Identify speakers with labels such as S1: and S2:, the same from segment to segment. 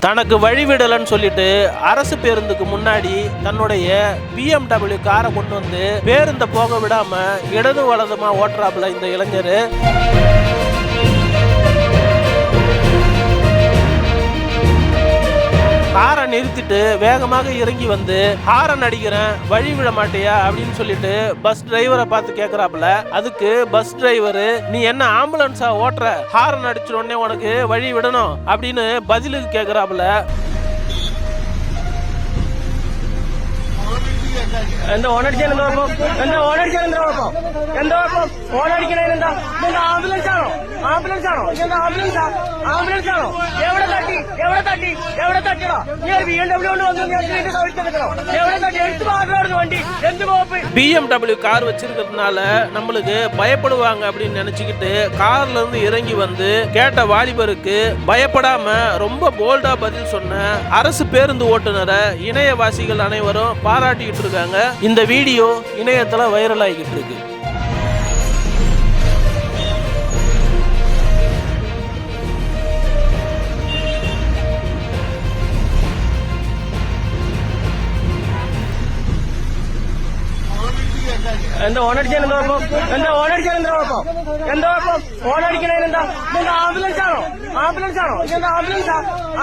S1: தனக்கு வழிவிடலன்னு சொல்லிட்டு அரசு பேருந்துக்கு முன்னாடி தன்னுடைய பிஎம்டபிள்யூ காரை கொண்டு வந்து பேருந்தை போக விடாம இடது வலதுமா ஓட்டுறாப்புல இந்த இளைஞர். நிறுத்திட்டு வேகமாக இறங்கி வந்து ஹாரன் அடிக்கிறேன் வழி விட மாட்டியா அப்படின்னு சொல்லிட்டு பஸ் டிரைவரை பார்த்து கேக்குறாப்புல அதுக்கு பஸ் டிரைவர் நீ என்ன ஆம்புலன்ஸா ஓட்டுற ஹாரன் அடிச்ச உடனே உனக்கு வழி விடணும் அப்படின்னு பதிலுக்கு கேக்குறாப்புல
S2: എന്താ ഓണടിച്ചാൽ എന്താ കുഴപ്പം എന്താ ഓണടിച്ചാൽ എന്താ കുഴപ്പം എന്താ കുഴപ്പം ഓണടിക്കണേ എന്താ ഇതെന്താ ആംബുലൻസ് ആണോ ആംബുലൻസ് ആണോ ഇതെന്താ ആംബുലൻസാ ആംബുലൻസ് ആണോ എവിടെ തട്ടി എവിടെ തട്ടി എവിടെ തട്ടിയടാ നീ ഒരു ബി എം ഡബ്ല്യൂ കൊണ്ട് വന്നു നീ അതിന്റെ സവിച്ചെടുക്കണോ എവിടെ തട്ടി എടുത്തു മാറുന്നു വണ്ടി എന്ത് കോപ്പ്
S1: பிஎம்டபிள்யூ கார் வச்சிருக்கிறதுனால நம்மளுக்கு பயப்படுவாங்க அப்படின்னு நினைச்சுக்கிட்டு கார்ல இருந்து இறங்கி வந்து கேட்ட வாலிபருக்கு பயப்படாம ரொம்ப போல்டா பதில் சொன்ன அரசு பேருந்து ஓட்டுநரை இணையவாசிகள் அனைவரும் பாராட்டிக்கிட்டு இருக்காங்க இந்த வீடியோ இணையத்துல வைரல் ஆகிக்கிட்டு இருக்கு
S2: എന്താ ഓണടിച്ചാൽ എന്താ കുഴപ്പം? എന്താ ഓണടിച്ചാൽ എന്താ കുഴപ്പം? എന്താ കുഴപ്പം? ഓണടിക്കണേന് എന്താ? ഇതെന്താ ആംബുലൻസ് ആണോ? ആംബുലൻസ് ആണോ? ഇതെന്താ ആംബുലൻസ്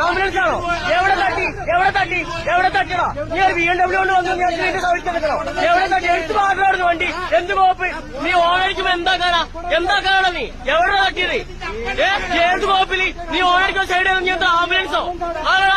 S2: ആംബുലൻസ് ആണോ? എവിടെ തട്ടി? എവിടെ തട്ടി? എവിടെ തട്ടിയടാ നീ ഒരു ബി എം ഡബ്ല്യൂ കൊണ്ട് വന്നു നീ സവിച്ചെടുക്കണോ എവിടെ തട്ടി? എടുത്തു മാറുന്നു വണ്ടി. എന്ത് കോപ്പ് നീ ഓണടിക്കുമ്പോ എന്താ കാണാ എന്താ കാണാ നീ? എവിടെ തട്ടിയത്? ഏത് കോപ്പിൽ നീ ഓണടിക്കുന്ന സൈഡിൽ നീ ആംബുലൻസോ ആണോടാ